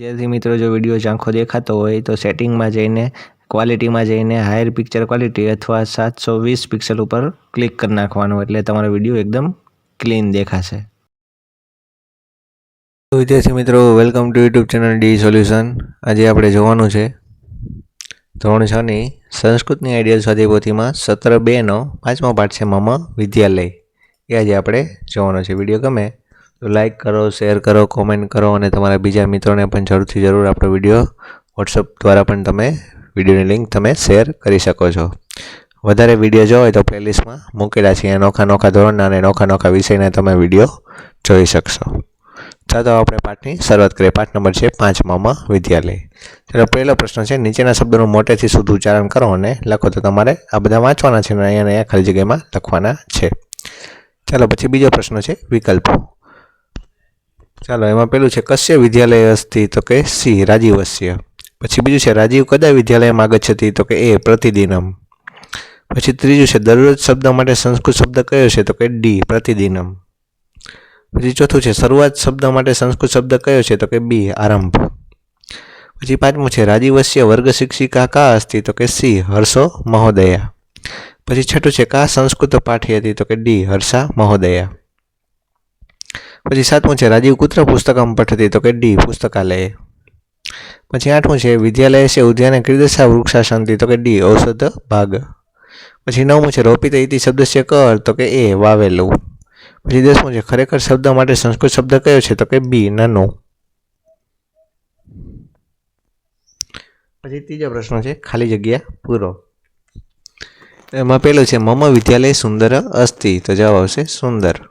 વિદ્યાર્થી મિત્રો, જો વીડિયો ઝાંખો દેખાતો હોય તો સેટિંગમાં જઈને, ક્વોલિટીમાં જઈને હાયર પિક્ચર ક્વોલિટી અથવા સાતસો વીસ પિક્સલ ઉપર ક્લિક કરી નાખવાનું એટલે તમારો વીડિયો એકદમ ક્લીન દેખાશે. તો વિદ્યાર્થી મિત્રો, welcome to YouTube channel D solution. આજે આપણે જોવાનું છે ધોરણ છની સંસ્કૃતની આઈડિયલ સ્વાધ્યાય સત્ર બેનો પાંચમો પાઠ છે મમ વિદ્યાલય. એ આજે આપણે જોવાનો છે. વીડિયો ગમે તો લાઈક કરો શેર કરો કોમેન્ટ કરો અને તમારા બીજા મિત્રોને પણ જરૂરથી જરૂર આપણો વીડિયો વોટ્સઅપ દ્વારા પણ તમે વિડીયોની લિંક તમે શેર કરી શકો છો. વધારે વીડિયો જોવો હોય તો પ્લેલિસ્ટમાં મૂકેલા છે અનોખા અનોખા ધોરણના અને અનોખા અનોખા વિષયના તમે વીડિયો જોઈ શકશો. ચાલો આપણે પાઠની શરૂઆત કરીએ. પાઠ નંબર છે પાંચમામાં વિદ્યાલય. ચાલો પહેલો પ્રશ્ન છે, નીચેના શબ્દોનું મોટેથી શુદ્ધ ઉચ્ચારણ કરો અને લખો તો તમારે આ બધા વાંચવાના છે અને અહીંયા અહીંયા ખાલી જગ્યામાં લખવાના છે. ચાલો પછી બીજો પ્રશ્ન છે વિકલ્પો. ચાલો, એમાં પેલું છે કશ્ય વિદ્યાલય અસ્તિ તો કે સી, રાજીવસ્ય. પછી બીજું છે રાજીવ કદા વિદ્યાલયમાં આગચ્છતિ તો કે એ, પ્રતિદિનમ. પછી ત્રીજું છે દરરોજ શબ્દ માટે સંસ્કૃત શબ્દ કયો છે તો કે ડી, પ્રતિદિનમ. પછી ચોથું છે શરૂઆત શબ્દ માટે સંસ્કૃત શબ્દ કયો છે તો કે બી, આરંભ. પછી પાંચમું છે રાજીવસ્ય વર્ગ શિક્ષિકા કા અસ્તિ તો કે સી, હર્ષો મહોદયા. પછી છઠ્ઠું છે કા સંસ્કૃત પાઠી હતી તો કે ડી, હર્ષા મહોદયા. પછી સાતમું છે, રાજીવ કુત્ર પુસ્તકમ પઠતી, તો કે ડી, પુસ્તકાલય. પછી આઠમું છે, વિદ્યાલય છે, ઉદ્યાને કીર્દશા વૃક્ષાશાંતિ તો કે ડી, ઔષધ ભાગ. પછી નવમું છે, રોપિત ઇતિ શબ્દ છે, કર, તો કે એ, વાવેલું. પછી દસમું છે, ખરેખર શબ્દ માટે સંસ્કૃત શબ્દ કયો છે, તો કે બી, નનો. પછી ત્રીજો પ્રશ્ન છે, ખાલી જગ્યા પૂરો. એમાં પેલું છે, મમ વિદ્યાલય સુંદર અસ્થિ તો જવાબ આવશે સુંદર.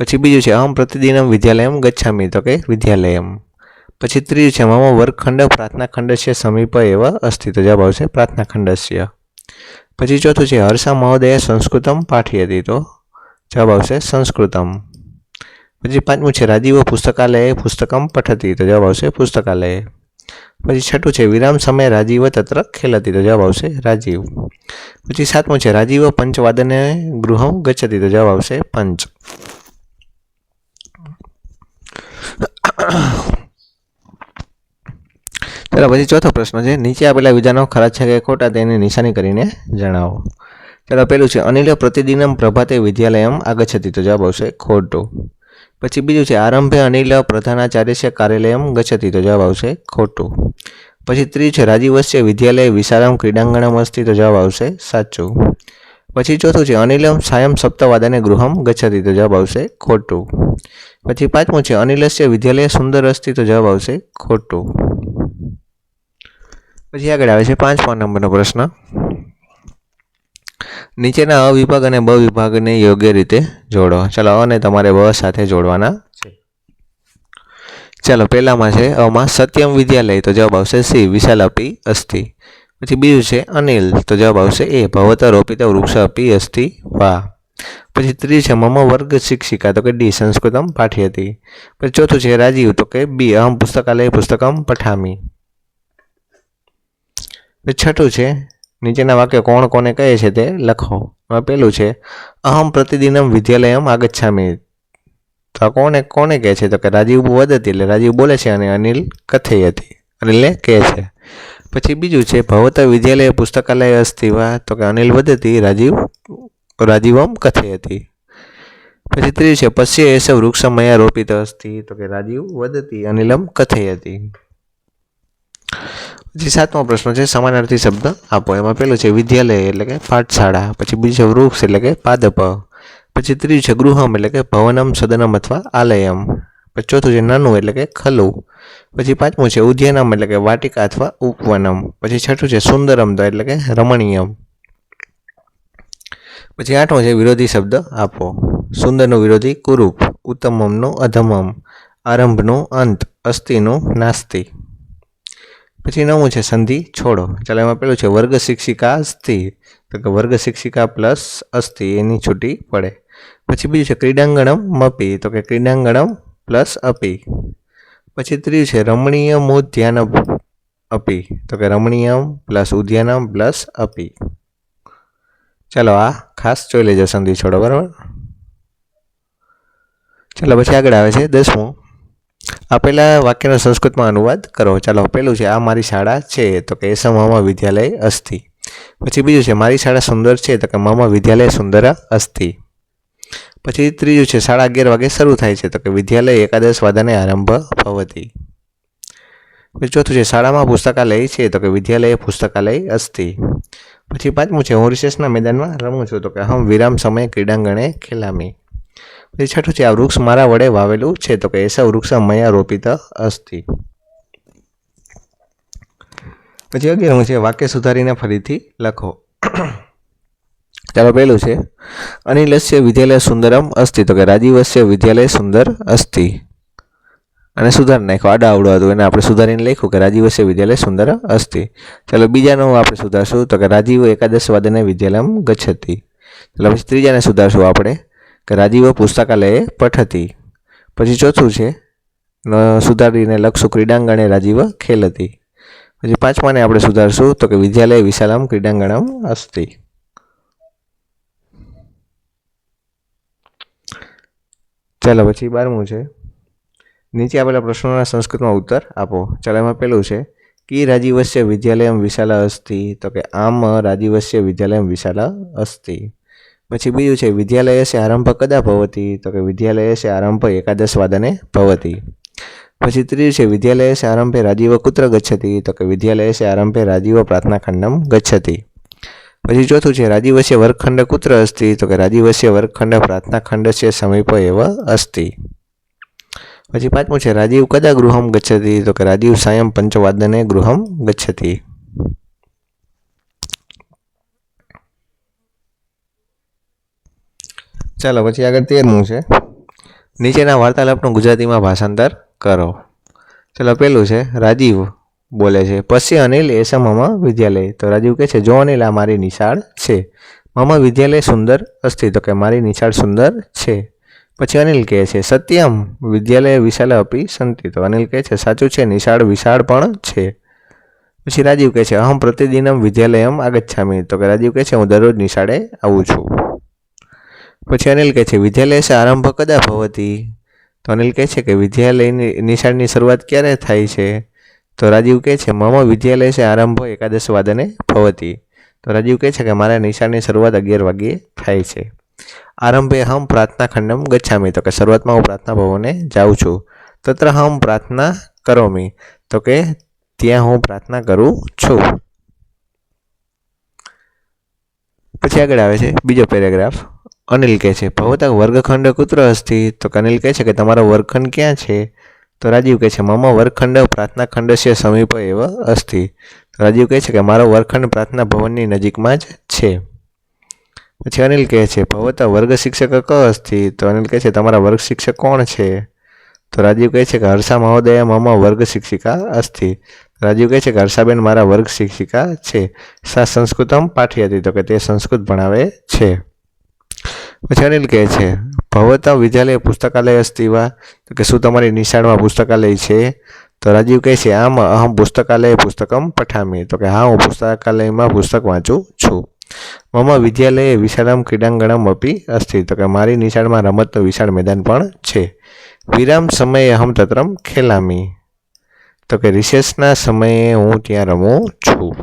પછી બીજું છે, અહમ પ્રતિદિનમ વિદ્યાલયમ ગચ્છામી, તો કે વિદ્યાલયમ. પછી ત્રીજું છે, મમ વર્ગખંડ પ્રાર્થના ખંડસ્ય સમીપ એવા અસ્થિ તો જવાબ આવશે પ્રાર્થના ખંડસ્ય પછી ચોથું છે, હર્ષા મહોદયે સંસ્કૃતમ પાઠયતી, તો જવાબ આવશે સંસ્કૃતમ. પછી પાંચમું છે, રાજીવ પુસ્તકાલયે પુસ્તકમ પઠતી, તો જવાબ આવશે પુસ્તકાલયે. પછી છઠ્ઠું છે, વિરામ સમયે રાજીવ તત્ર ખેલતી, તો જવાબ આવશે રાજીવ. પછી સાતમું છે, રાજીવ પંચવાદને ગૃહમ ગચ્છતી, તો જવાબ આવશે પંચ. ચાલો, પછી ચોથો પ્રશ્ન છે. નીચે આપેલા વિધાનો ખરા છે કે ખોટા તેની નિશાની કરીને જણાવો. ચાલો, પેલું છે, અનિલ પ્રતિદિનમ પ્રભાતે વિદ્યાલયમ આગચ્છતી. તો જવાબ આવશે ખોટું. પછી બીજું છે, આરંભે અનિલ પ્રધાનાચાર્ય કાર્યાલયમ ગચ્છતી. તો જવાબ આવશે ખોટું. પછી ત્રીજું છે, રાજીવસ્ય વિદ્યાલય વિશારામ ક્રીડાંગણમ અસ્તિ તો જવાબ આવશે સાચું. પછી ચોથું છે, અનિલમ સાયમ સપ્તવાદને ગૃહમ ગચ્છતી તો જવાબ આવશે ખોટું. પછી પાંચમું છે, અનિલસ્ય વિદ્યાલય સુંદર અસ્તિ તો જવાબ આવશે ખોટું. પછી આગળ આવે છે પાંચમા નંબરનો પ્રશ્ન. નીચેના અ વિભાગ અને બ વિભાગને યોગ્ય રીતે જોડો. ચાલો અને તમારે બ સાથે જોડવાના છે. ચાલો, પહેલામાં છે અમાં સત્યમ વિદ્યાલય તો જવાબ આવશે સી વિશાલ અપી અસ્તિ. પછી બીજું છે અનિલ, તો જવાબ આવશે એ ભવતા રોપિતા વૃક્ષ અપી અસ્થિ વાહ પછી ત્રીજું છે મમ વર્ગ શિક્ષિકા, તો કે ડી, સંસ્કૃતમ પાઠી હતી. પછી ચોથું છે રાજીવ, તો કે બી, અહમ પુસ્તકાલય પુસ્તકમ પઠામી. છઠ્ઠું છે, નીચેના વાક્ય કોણ કોને કહે છે તે લખો. પેલું છે, અહમ પ્રતિદિનમ વિદ્યાલયમ આગચ્છામી. તો આ કોને કોને કહે છે? તો કે રાજીવ વદતી એટલે રાજીવ બોલે છે અને અનિલ કથઈ હતી. અનિલે કહે છે. પછી બીજું છે, ભવત વિદ્યાલય પુસ્તકાલય અસ્તિ વા, તો કે અનિલ વદતી રાજીવ, રાજીવમ હતી. પછી ત્રીજું છે પશ્ય એસ વૃક્ષમયા રોપિત અસ્તિ, તો કે રાજીવ વદતી અનિલમ કથઈ હતી. પછી સાતમો પ્રશ્ન છે, સમાનાર્થી શબ્દ આપો. એમાં પેલું છે, વિદ્યાલય એટલે કે પાઠશાળા, પછી બીજું છે, વૃક્ષ એટલે કે પાદપ. પછી ત્રીજું છે, ગૃહમ એટલે કે ભવનમ સદનમ અથવા આલયમ. પછી ચોથું છે નાનું એટલે કે ખલું. પછી પાંચમું છે ઉદ્યાનમ એટલે કે વાટિકા અથવા ઉપવનમ. પછી છઠ્ઠું છે સુંદરમ તો એટલે કે રમણીયમ. પછી આઠમો છે વિરોધી શબ્દ આપો. સુંદરનું વિરોધી કુરૂપ, ઉત્તમમનો અધમમ, આરંભનો અંત, અસ્થિનો નાસ્તિ. પછી નવું છે સંધિ છોડો. ચાલો એમાં પેલું છે વર્ગ શિક્ષિકા અસ્થિ. તો કે વર્ગ શિક્ષિકા પ્લસ અસ્થિ, એની છૂટી પડે. પછી બીજું છે ક્રીડાંગણમ મપી. તો કે ક્રીડાંગણમ પ્લસ અપી. પછી ત્રીજું છે રમણીય ઉદ્યાન અપી. તો કે રમણીયમ પ્લસ ઉદ્યાનમ પ્લસ અપી. ચાલો આ ખાસ જોઈ લેજો સંધિ છોડો, બરાબર? ચાલો પછી આગળ આવે છે દસમું. આપેલા વાક્યનો સંસ્કૃતમાં અનુવાદ કરો. ચાલો પેલું છે, આ મારી શાળા છે, તો કે એસમામાં મમ વિદ્યાલય અસ્થિ. પછી બીજું છે, મારી શાળા સુંદર છે, તો કે મામા વિદ્યાલય સુંદર અસ્તિ પછી ત્રીજું છે, સાડા અગિયાર વાગે શરૂ થાય છે, તો કે વિદ્યાલય એકાદશ વાદને આરંભ ભવતી. પછી ચોથું છે, શાળામાં પુસ્તકાલય છે, તો કે વિદ્યાલયે પુસ્તકાલય અસ્તિ. પછી પાંચમું છે, હું રિસેસના મેદાનમાં રમું છું, તો કે હમ વિરામ સમયે ક્રીડાંગણે ખેલામી. પછી છઠ્ઠું છે, આ વૃક્ષ મારા વડે વાવેલું છે, તો કે એસા વૃક્ષ મયા રોપિત અસ્તિ. પછી અગિયારમું છે, વાક્ય સુધારીને ફરીથી લખો. ચાલો પહેલું છે. અનિલસ્ય વિદ્યાલય સુંદરમ અસ્તિ. તો કે રાજીવસ્ય વિદ્યાલય સુંદર અસ્તિ. અને સુધાર નાખ્યો. આડા આવડો હતું. એને આપણે સુધારીને લખ્યું કે રાજીવસ્ય વિદ્યાલય સુંદર અસ્તિ. ચાલો બીજાનું આપણે સુધારશું. તો કે રાજીવ એકાદશ વાદને વિદ્યાલયમ ગચ્છતી. ચાલો પછી ત્રીજાને સુધારશું આપણે કે રાજીવ પુસ્તકાલયે પઠતી. પછી ચોથું છે. સુધારીને લખશું ક્રીડાંગણે રાજીવ ખેલતી. પછી પાંચમાને આપણે સુધારશું. તો કે વિદ્યાલય વિશાલમ ક્રીડાંગણમ અસ્તિ. ચાલો, પછી બારમું છે. નીચે આપેલા પ્રશ્નોના સંસ્કૃતમાં ઉત્તર આપો. ચાલો, એમાં પેલું છે, કી રાજીવસ્ય વિદ્યાલયમ વિશાલા અસ્થિ? તો કે આમ રાજીવસ્ય વિદ્યાલયમ વિશાલા અસ્થિ. પછી બીજું છે વિદ્યાલયસ્ય આરંભ કદા ભવતી? તો કે વિદ્યાલયસ્ય આરંભ એકાદશ વાદને ભવતી. પછી ત્રીજું છે વિદ્યાલયસ્ય આરંભે રાજીવ કુત્ર ગચ્છતી? તો કે વિદ્યાલયસ્ય આરંભે રાજીવ પ્રાર્થના ખંડમ ગચ્છતી. પછી ચોથું છે રાજીવસ્ય વર્ગખંડ કુત્ર અસ્તિ? તો કે રાજીવસ્ય વર્ગખંડ પ્રાર્થના ખંડસ્ય સમીપ એવ અસ્તિ. પછી પાંચમું છે, રાજીવ કદા ગૃહમ ગચ્છતી? તો કે, રાજીવ સાયમ પંચવાદને ગૃહમ ગચ્છતી. ચાલો, પછી આગળ તેરમું છે, નીચેના વાર્તાલાપનું ગુજરાતીમાં ભાષાંતર કરો. ચાલો, પેલું છે, રાજીવ બોલે છે. પછી અનિલ એસા મામા વિદ્યાલય. તો રાજીવ કહે છે, જો અનિલ, આ મારી નિશાળ છે. મામા વિદ્યાલય સુંદર અસ્થિ. તો કે, મારી નિશાળ સુંદર છે. પછી અનિલ કહે છે, સત્યમ વિદ્યાલય વિશાલ અપી સંતિ. તો અનિલ કહે છે, સાચું છે, નિશાળ વિશાળ પણ છે. પછી રાજીવ કહે છે, અહમ પ્રતિદિનમ વિદ્યાલયમ આગચ્છામી. તો કે રાજીવ કહે છે, હું દરરોજ નિશાળે આવું છું. પછી અનિલ કહે છે, વિદ્યાલય આરંભ કદા ભવતી? તો અનિલ કહે છે કે, વિદ્યાલયની નિશાળની શરૂઆત ક્યારે થાય છે? તો રાજીવ કહે છે, મમ વિદ્યાલય છે, આરંભ એકાદશ વાદને ભવતી. તો રાજીવ કહે છે કે, મારા નિશાળની શરૂઆત અગિયાર વાગ્યે થાય છે. આરંભે હમ પ્રાર્થના ખંડમ ગચ્છામી. તો કે, શરૂઆતમાં હું પ્રાર્થના ભવને જાઉં છું. તત્ર હમ પ્રાર્થના કરોમી. તો કે, ત્યાં હું પ્રાર્થના કરું છું. પછી આગળ આવે છે, બીજો પેરેગ્રાફ. અનિલ કહે છે, ભવતા વર્ગખંડ કુત્ર હસ્તી તો કનિલ કહે છે કે, તમારો વર્ગખંડ ક્યાં છે? તો રાજીવ કહે છે, મમ વર્ગખંડ પ્રાર્થના ખંડસ્ય સમીપ એવ અસ્થિ. તો રાજીવ કહે છે કે, મારો વર્ગખંડ પ્રાર્થના ભવનની નજીકમાં જ છે. પછી અનિલ કહે છે, ભવતા વર્ગ શિક્ષક ક અસ્થિ. તો અનિલ કહે છે, તમારા વર્ગ શિક્ષક કોણ છે? તો રાજીવ કહે છે કે, હર્ષા મહોદય, મમ, વર્ગ શિક્ષિકા અસ્થિ. રાજીવ કહે છે કે, હર્ષાબેન, મારા વર્ગ શિક્ષિકા છે. સા સંસ્કૃતમ પાઠી હતી તો કે, તે સંસ્કૃત ભણાવે છે. પછી અનિલ કહે છે, ભવતા વિદ્યાલય પુસ્તકાલય અસ્તિ વા તો કે, શું તમારી નિશાળમાં પુસ્તકાલય છે? તો રાજીવ કહે છે, આમ અહમ પુસ્તકાલય પુસ્તકમ પઠામી. તો કે, હા, હું પુસ્તકાલયમાં પુસ્તક વાંચું છું. મમ વિદ્યાલયે વિશાળમ ક્રીડાંગણમ અપી અસ્તિ તો કે, મારી નિશાળમાં રમતનું વિશાળ મેદાન પણ છે. વિરામ સમયે અહમ તત્રમ ખેલામી. તો કે, રિસેસના સમયે હું ત્યાં રમું છું.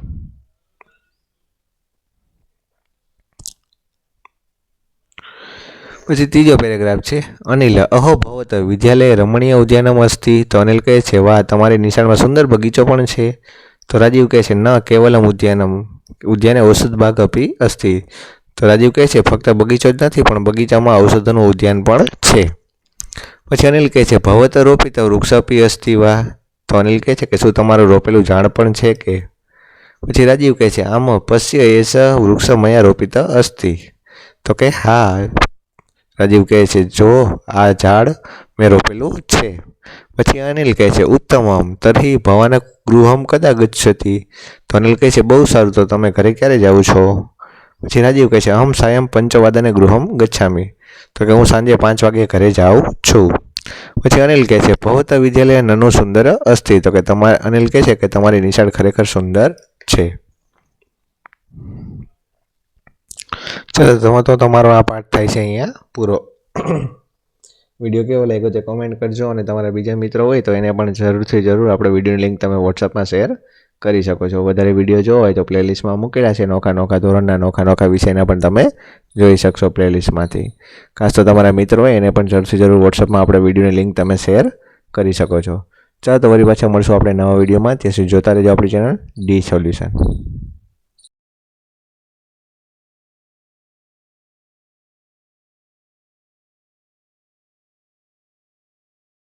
પછી ત્રીજો પેરેગ્રાફ છે, અનિલ, અહો, ભવત, વિદ્યાલય રમણીય ઉદ્યાનમ અસ્તિ. તો અનિલ કહે છે, વાહ, તમારી નિશાળમાં સુંદર બગીચો પણ છે. તો રાજીવ કહે છે, ન, કેવલમ ઉદ્યાનમ, ઉદ્યાને ઔષધ બાગ અપી અસ્તિ. તો રાજીવ કહે છે, ફક્ત બગીચો જ નથી, પણ બગીચામાં ઔષધનું ઉદ્યાન પણ છે. પછી અનિલ કહે છે, ભવત રોપિત વૃક્ષ અપી અસ્તિ, વાહ. તો અનિલ કહે છે કે, શું તમારું રોપેલું ઝાડ પણ છે કે? પછી રાજીવ કહે છે, આમ પશ્ય એસ વૃક્ષ મયા રોપિત અસ્તિ. તો કે, હા રાજીવ કહે છે, જો આ ઝાડ મેં રોપેલું છે. પછી અનિલ કહે છે ઉત્તમમ તર્હિ ભવાન ગૃહમ કદા ગચ્છતી? તો અનિલ કહે છે, બહુ સારું, તો તમે ઘરે ક્યારે જાઓ છો? પછી રાજીવ કહે છે, અહમ સાયમ પંચવાદને ગૃહમ ગચ્છામી. તો કે, હું સાંજે પાંચ વાગે ઘરે જાઉં છું. પછી અનિલ કહે છે, ભવત વિદ્યાલય નનું સુંદર અસ્થિ તો કે તમારે અનિલ કહે છે કે, તમારી નિશાળ ખરેખર સુંદર છે. ચલો તમે તો તમારો આ પાઠ થાય છે અહીંયા, પૂરો. વીડિયો કેવો લાગ્યો છે કોમેન્ટ કરજો અને તમારા બીજા મિત્રો હોય તો એને પણ જરૂરથી જરૂર આપણે વિડીયોની લિંક તમે વોટ્સઅપમાં શેર કરી શકો છો. વધારે વીડિયો જોવો હોય તો પ્લેલિસ્ટમાં મૂકેલા છે, નોખા નોખા ધોરણના, નોખા નોખા વિષયના પણ તમે જોઈ શકશો પ્લેલિસ્ટમાંથી ખાસ તો તમારા મિત્રો હોય એને પણ જરૂરથી જરૂર વોટ્સઅપમાં આપણે વિડીયોની લિંક તમે શેર કરી શકો છો. ચાલો, તો વળી પાછા મળશું આપણે નવા વિડીયોમાં ત્યાં સુધી જોતા રહેજો આપણી ચેનલ ડી સોલ્યુશન